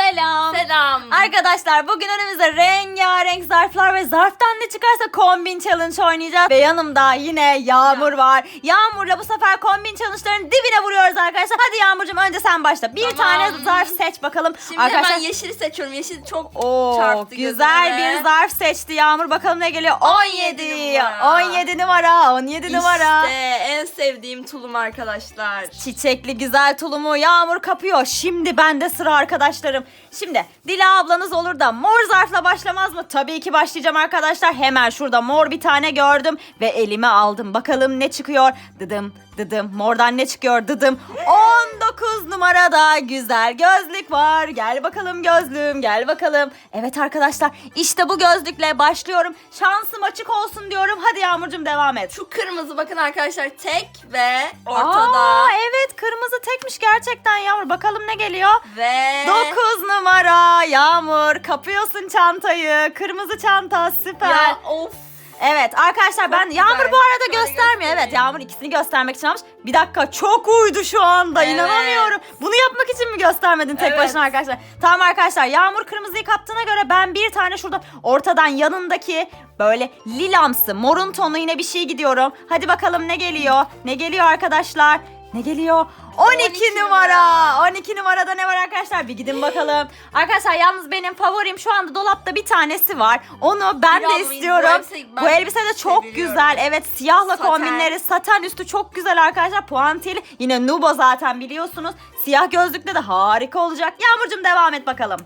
Selam. Selam. Arkadaşlar bugün önümüzde rengarenk zarflar ve zarftan ne çıkarsa kombin challenge oynayacağız. Ve yanımda yine Yağmur var. Yağmur'la bu sefer kombin challenge'ların dibine vuruyoruz arkadaşlar. Hadi Yağmur'cum önce sen başla. Bir Tamam. tane zarf seç bakalım. Şimdi arkadaşlar hemen yeşili seçiyorum. Yeşil çok Oo, çarptı güzel gözüme. bir zarf seçti Yağmur. Bakalım ne geliyor? 17. 17 numara. 17 numara. 17 numara. İşte en sevdiğim tulum arkadaşlar. Çiçekli güzel tulumu Yağmur kapıyor. Şimdi bende sıra arkadaşlarım. Şimdi Dila ablanız olur da mor zarfla başlamaz mı? Tabii ki başlayacağım arkadaşlar. Hemen şurada mor bir tane gördüm ve elime aldım. Bakalım ne çıkıyor? Dıdım dıdım. Mordan ne çıkıyor? Dıdım. 19 numarada güzel gözlük var. Gel bakalım gözlüğüm gel bakalım. Evet arkadaşlar işte bu gözlükle başlıyorum. Şansım açık olsun diyorum. Hadi Yağmurcuğum devam et. Şu kırmızı bakın arkadaşlar tek ve ortada. Aa, evet kırmızı tekmiş gerçekten Yağmur. Bakalım ne geliyor? Ve 9 numara Yağmur kapıyorsun çantayı. Kırmızı çanta süper. ya of. Evet arkadaşlar ben güzel. Yağmur bu arada Şöyle göstermiyor. Evet. Yağmur ikisini göstermek için almış. Bir dakika çok uydu şu anda Evet. inanamıyorum. Bunu yapmak için mi göstermedin tek Evet. başına arkadaşlar? Tamam arkadaşlar Yağmur kırmızıyı kaptığına göre ben bir tane şurada ortadan yanındaki böyle lilamsı morun tonu yine bir şey gidiyorum. Hadi bakalım ne geliyor? Ne geliyor arkadaşlar? Ne geliyor? 12, 12 numara. numara. 12 numarada ne var arkadaşlar? Bir gidin bakalım. Arkadaşlar yalnız benim favorim şu anda dolapta bir tanesi var. Onu ben de Bravo, bu istiyorum. elbiseyi ben Bu elbise de çok güzel. Evet siyahla Saten. kombinleri. Saten üstü çok güzel arkadaşlar. Puantiyeli. Yine Nubo zaten biliyorsunuz. Siyah gözlükle de harika olacak. Yağmurcuğum devam et bakalım.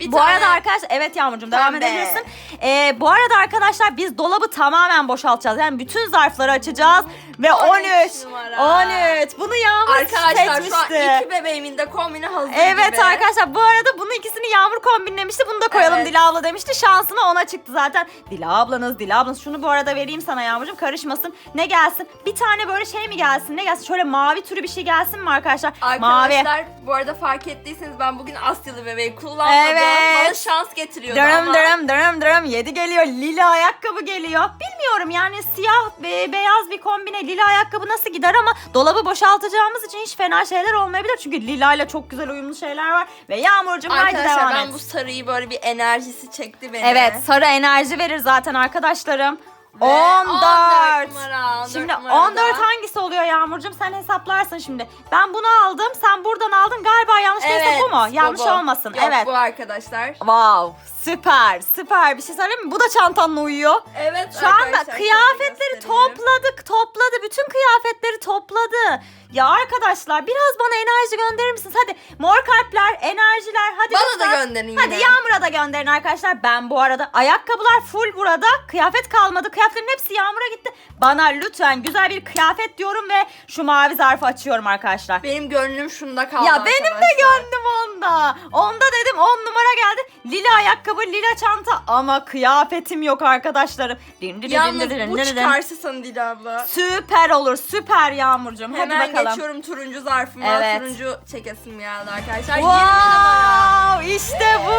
Bir bu tane arada arkadaşlar evet Yağmurcuğum devam Pembe. edebilirsin. Ee, bu arada arkadaşlar biz dolabı tamamen boşaltacağız. Yani bütün zarfları açacağız. Ve 13. 13 numara. 13. Bunu Yağmur Arkadaşlar şu an seçmişti. iki bebeğimin de kombini hazır Evet gibi. arkadaşlar bu arada bunu ikisini Yağmur kombinlemişti. Bunu da koyalım Evet. Dila abla demişti. Şansına ona çıktı zaten. Dila ablanız, Dila ablanız. Şunu bu arada vereyim sana Yağmurcuğum karışmasın. Ne gelsin? Bir tane böyle şey mi gelsin? Ne gelsin? Şöyle mavi türü bir şey gelsin mi arkadaşlar? Mavi. Arkadaşlar bu arada fark ettiyseniz ben bugün Asyalı bebeği kullanmadım. Evet. Bana şans getiriyordu Dırım ama. dırım dırım dırım 7 geliyor. Lila ayakkabı geliyor. Bilmiyorum yani siyah ve beyaz bir kombine lila ayakkabı nasıl gider ama dolabı boşaltacağımız için hiç fena şeyler olmayabilir. Çünkü lila ile çok güzel uyumlu şeyler var. Ve Yağmurcuğum haydi Arkadaşlar devam ben et. bu sarıyı böyle bir enerjisi çekti beni. Evet sarı enerji verir zaten arkadaşlarım. Ve 14. 14 numara, 14 Şimdi numarada. 14 hangisi oluyor Yağmurcuğum? Sen hesaplarsın şimdi. Ben bunu aldım, sen buradan aldın. Galiba yanlış değilse bu mu? Yanlış bu. olmasın. Yok, evet. bu arkadaşlar. Wow, süper, süper. Bir şey söyleyeyim mi? Bu da çantanla uyuyor. Evet Şu anda arkadaşlar, şöyle kıyafetleri göstereyim. topladık, topladı. Bütün kıyafetleri topladı. Ya arkadaşlar biraz bana enerji gönderir misiniz? Hadi mor kalpler, enerjiler. Hadi Bana lütfen. da gönderin Hadi yine. Yağmur'a da gönderin arkadaşlar. Ben bu arada ayakkabılar full burada. Kıyafet kalmadı. Kıyafetlerin hepsi Yağmur'a gitti. Bana lütfen güzel bir kıyafet diyorum ve şu mavi zarfı açıyorum arkadaşlar. Benim gönlüm şunda kaldı Ya benim de arkadaşlar. gönlüm onda. Onda dedim 10 numara geldi. Lila ayakkabı, lila çanta ama kıyafetim yok arkadaşlarım. Din, din, din, Yalnız din, din, bu din. çıkarsa sana Dila abla. Süper olur, süper Yağmurcuğum. Hadi Hemen bakalım. Geçiyorum turuncu zarfıma. Evet. Turuncu çekesim geldi arkadaşlar. 20 numara. Wow, işte bu.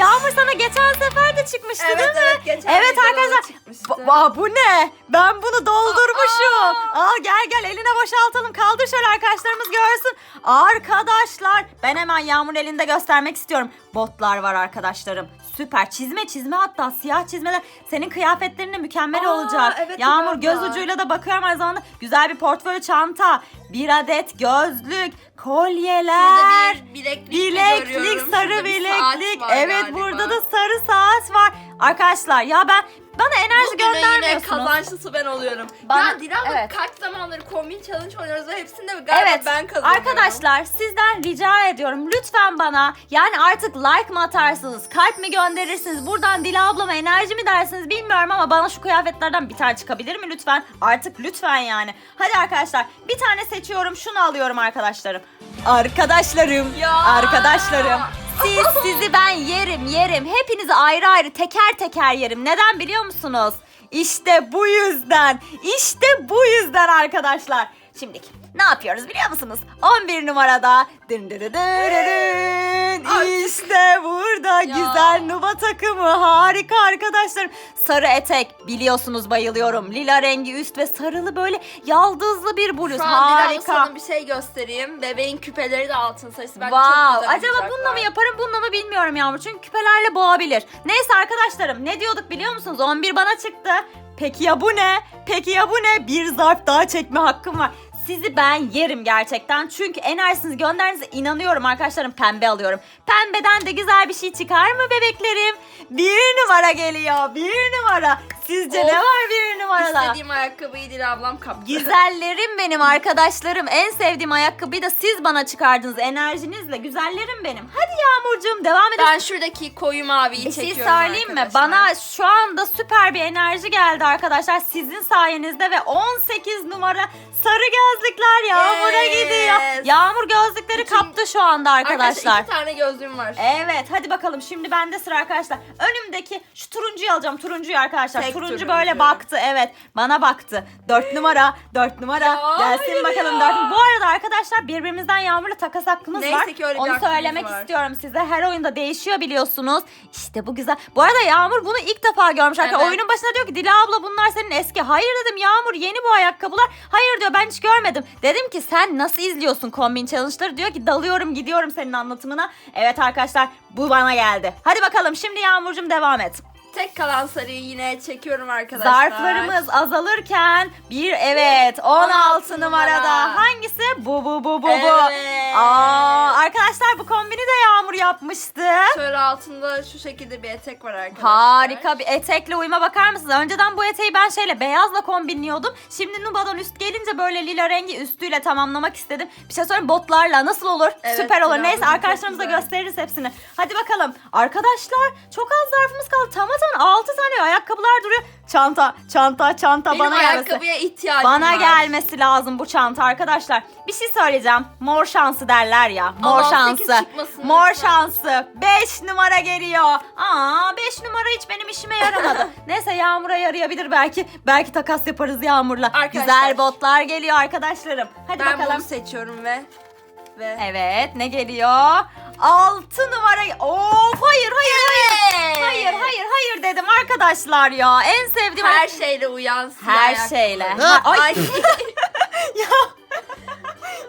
Yağmur sana geçen sefer de çıkmıştı Evet, değil mi? evet, geçen Evet videoda da arkadaşlar. Çıkmıştı. Bu, aa, bu ne? Ben bunu doldurmuşum. Al gel gel eline boşaltalım. Kaldır şöyle arkadaşlarımız görsün. Arkadaşlar ben hemen Yağmur'un elinde göstermek istiyorum. Botlar var arkadaşlarım. Süper. Çizme çizme hatta siyah çizmeler. Senin kıyafetlerine mükemmel Aa, olacak. evet, Yağmur göz var. ucuyla da bakıyorum aynı zamanda. Güzel bir portföy çanta. Bir adet gözlük. Kolyeler. Burada bir bileklik, de Bileklik, sarı Şurada bir saat bileklik. var Evet galiba. burada da sarı saat var. Arkadaşlar ya ben bana enerji Bugün yine göndermiyorsunuz. kazançlısı ben oluyorum. Bana- ya Dilan abla evet. kaç zamandır kombin challenge oynuyoruz ve hepsinde galiba Evet ben kazanıyorum. arkadaşlar sizden rica ediyorum lütfen bana yani artık like mı atarsınız kalp mi gönderirsiniz buradan Dila ablama enerji mi dersiniz bilmiyorum ama bana şu kıyafetlerden bir tane çıkabilir mi lütfen artık lütfen yani hadi arkadaşlar bir tane seçiyorum şunu alıyorum arkadaşlarım arkadaşlarım Ya. arkadaşlarım siz sizi ben yerim yerim. Hepinizi ayrı ayrı teker teker yerim. Neden biliyor musunuz? İşte bu yüzden. İşte bu yüzden arkadaşlar. Şimdi ne yapıyoruz biliyor musunuz? 11 numarada dın dırırın. Artık- İşte burada. Güzel Nuba takımı. Harika arkadaşlarım. Sarı etek biliyorsunuz bayılıyorum. Lila rengi üst ve sarılı böyle yaldızlı bir bluz. Şu an Harika. bir şey göstereyim. Bebeğin küpeleri de altın sarısı. Bence Wow. çok güzel Acaba bununla mı yaparım bununla mı bilmiyorum Yağmur. Çünkü küpelerle boğabilir. Neyse arkadaşlarım ne diyorduk biliyor musunuz? 11 bana çıktı. Peki ya bu ne? Peki ya bu ne? Bir zarf daha çekme hakkım var. Sizi ben yerim gerçekten. Çünkü enerjinizi gönderdiğinize inanıyorum arkadaşlarım. Pembe alıyorum. Pembeden de güzel bir şey çıkar mı bebeklerim? Bir numara geliyor. Bir numara. Sizce Of. ne var bir numarada? İstediğim ayakkabıyı Dila ablam kaptı. Güzellerim benim arkadaşlarım. En sevdiğim ayakkabıyı da siz bana çıkardınız enerjinizle. Güzellerim benim. Hadi Yağmurcuğum devam edelim. Ben şuradaki koyu maviyi Bir şey çekiyorum söyleyeyim mi? arkadaşlar. Bana şu anda süper bir enerji geldi arkadaşlar. Sizin sayenizde ve 18 numara sarı gözlükler Yağmur'a Yes. gidiyor. Yağmur gözlükleri Bütün- kaptı şu anda arkadaşlar. iki tane gözlüğüm var. Evet hadi bakalım şimdi bende sıra arkadaşlar. Önümdeki şu turuncuyu alacağım turuncuyu arkadaşlar. Tek turuncu, böyle baktı evet bana baktı. Dört numara dört numara Ya, gelsin bakalım ya. dört. Bu arada arkadaşlar birbirimizden Yağmur'la takas hakkımız Neyse var. ki öyle Onu söylemek var. istiyorum size. Her oyunda değişiyor biliyorsunuz. İşte bu güzel. Bu arada Yağmur bunu ilk defa görmüş. Evet. Oyunun başında diyor ki Dila abla bunlar senin eski. Hayır dedim Yağmur yeni bu ayakkabılar. Hayır diyor ben hiç görmedim. Dedim ki sen nasıl izliyorsun kombin challenge'ları? Diyor ki dalıyorum gidiyorum senin anlatımına. Evet arkadaşlar bu bana geldi. Hadi bakalım şimdi Yağmurcuğum devam et. Tek kalan sarıyı yine çekiyorum arkadaşlar. Zarflarımız azalırken bir evet 16 16 numarada. numara. Hangisi? Bu bu bu bu bu. Evet. Aa, arkadaşlar bu kombini de Yağmur yapmıştı. Şöyle altında şu şekilde bir etek var arkadaşlar. Harika bir etekle uyuma bakar mısınız? Önceden bu eteği ben şeyle beyazla kombinliyordum. Şimdi Nuba'dan üst gelince böyle lila rengi üstüyle tamamlamak istedim. Bir şey söyleyeyim botlarla nasıl olur? Evet, Süper olur. Neyse çok arkadaşlarımıza güzel. gösteririz hepsini. Hadi bakalım. Arkadaşlar çok az zarfımız kaldı. Tamam tamam 6 tane ayakkabılar duruyor. Çanta, çanta, çanta Benim bana gelmesi. ayakkabıya ihtiyacım Bana var. gelmesi lazım bu çanta arkadaşlar. Bir şey söyleyeceğim. Mor şansı derler ya. Mor Ama şansı. 18 çıkmasın Mor lütfen. şansı. 5 numara geliyor. Aa 5 numara hiç benim işime yaramadı. Neyse Yağmur'a yarayabilir belki. Belki takas yaparız Yağmur'la. Arkadaşlar. Güzel botlar geliyor arkadaşlarım. Hadi Ben bakalım. bunu seçiyorum ve ve Evet ne geliyor? 6 numara. Of hayır hayır hayır. Hayır hayır hayır arkadaşlar ya. En sevdiğim her şeyle uyansın. Her şeyle. Ha, Ha, ay. Ay. Ya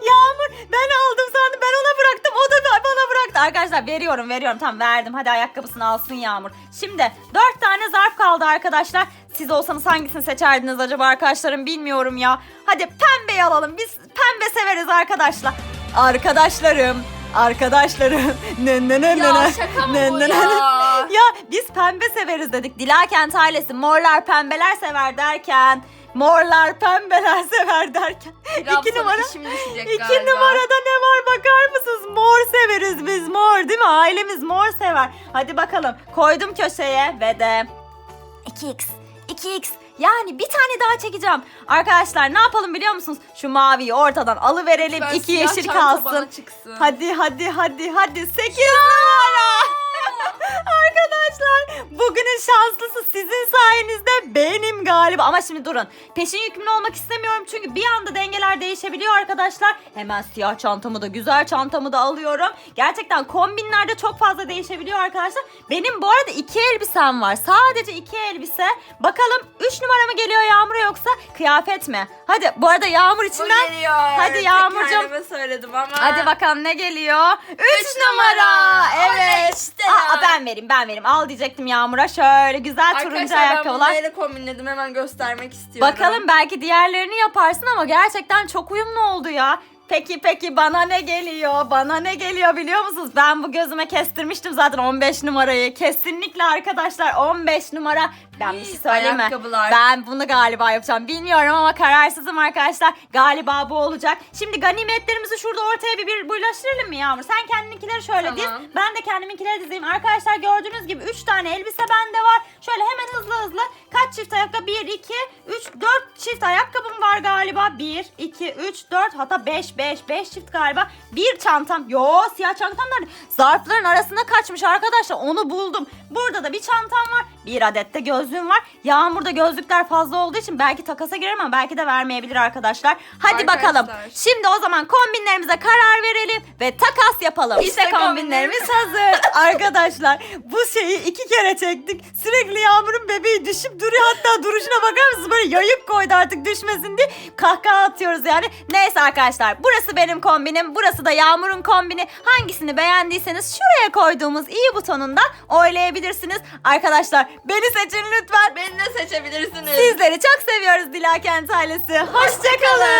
Yağmur ben aldım sandım ben ona bıraktım o da bana bıraktı. Arkadaşlar veriyorum veriyorum tamam verdim hadi ayakkabısını alsın Yağmur. Şimdi dört tane zarf kaldı arkadaşlar. Siz olsanız hangisini seçerdiniz acaba arkadaşlarım bilmiyorum ya. Hadi pembeyi alalım biz pembe severiz arkadaşlar. Arkadaşlarım arkadaşlarım. Ne ne ne ne ya ne. şaka mı bu ne, ne, ya? ne. Ya biz pembe severiz dedik. Dilakent ailesi morlar pembeler sever derken morlar pembeler sever derken iki sonra numara işim düşecek iki galiba. numarada ne var bakar mısınız? Mor severiz biz mor değil mi? Ailemiz mor sever. Hadi bakalım koydum köşeye ve de 2x 2x yani bir tane daha çekeceğim. Arkadaşlar ne yapalım biliyor musunuz? Şu maviyi ortadan alıverelim. Lütfen iki yeşil kalsın. Hadi hadi hadi hadi 8 numara. Galiba. Ama şimdi durun. Peşin yükümlü olmak istemiyorum çünkü bir anda dengeler değişebiliyor arkadaşlar. Hemen siyah çantamı da güzel çantamı da alıyorum. Gerçekten kombinlerde çok fazla değişebiliyor arkadaşlar. Benim bu arada iki elbisem var. Sadece iki elbise. Bakalım 3 numara mı geliyor Yağmur'a yoksa kıyafet mi? Hadi bu arada Yağmur Bu içinden geliyor. Hadi Tek Yağmurcuğum. söyledim ama. Hadi bakalım ne geliyor? 3 Üç numara. numara. Evet. İşte Aa, ben vereyim ben vereyim. Al diyecektim Yağmur'a. Şöyle güzel turuncu Arkadaşlar ben bunu ayakkabılar. kombinledim hemen göstermek istiyorum. Bakalım belki diğerlerini yaparsın ama gerçekten çok uyumlu oldu ya. Peki peki bana ne geliyor? Bana ne geliyor biliyor musunuz? Ben bu gözüme kestirmiştim zaten 15 numarayı. Kesinlikle arkadaşlar 15 numara. Ben bir şey söyleyeyim mi? ayakkabılar. Ben bunu galiba yapacağım. Bilmiyorum ama kararsızım arkadaşlar. Galiba bu olacak. Şimdi ganimetlerimizi şurada ortaya bir, bir birleştirelim mi Yağmur? Sen kendininkileri şöyle Tamam. diz. Ben de kendiminkileri dizeyim. Arkadaşlar gördüğünüz gibi 3 tane elbise bende var. Şöyle hemen hızlı hızlı. Kaç çift ayakkabı? 1, 2, 3, 4 çift ayakkabım var galiba. 1, 2, 3, 4 hatta 5 5 5 5 çift galiba. Bir çantam. Yo siyah çantam nerede? Zarfların arasına kaçmış arkadaşlar. Onu buldum. Burada da bir çantam var. Bir adet de gözlüğüm var. Yağmurda gözlükler fazla olduğu için belki takasa girerim ama belki de vermeyebilir arkadaşlar. Hadi Arkadaşlar. bakalım. Şimdi o zaman kombinlerimize karar verelim ve takas yapalım. İşte, İşte kombinlerimiz hazır. arkadaşlar bu şeyi iki kere çektik. Sürekli Yağmur'un bebeği düşüp duruyor. Hatta duruşuna bakar mısınız? Böyle yayıp koydu artık düşmesin diye. Kahkaha atıyoruz yani. Neyse arkadaşlar burası benim kombinim. Burası da Yağmur'un kombini. Hangisini beğendiyseniz şuraya koyduğumuz i butonundan oylayabilirsiniz. Arkadaşlar beni seçin lütfen. Beni de seçebilirsiniz. Sizleri çok seviyoruz Dila Kent ailesi. Hoşçakalın.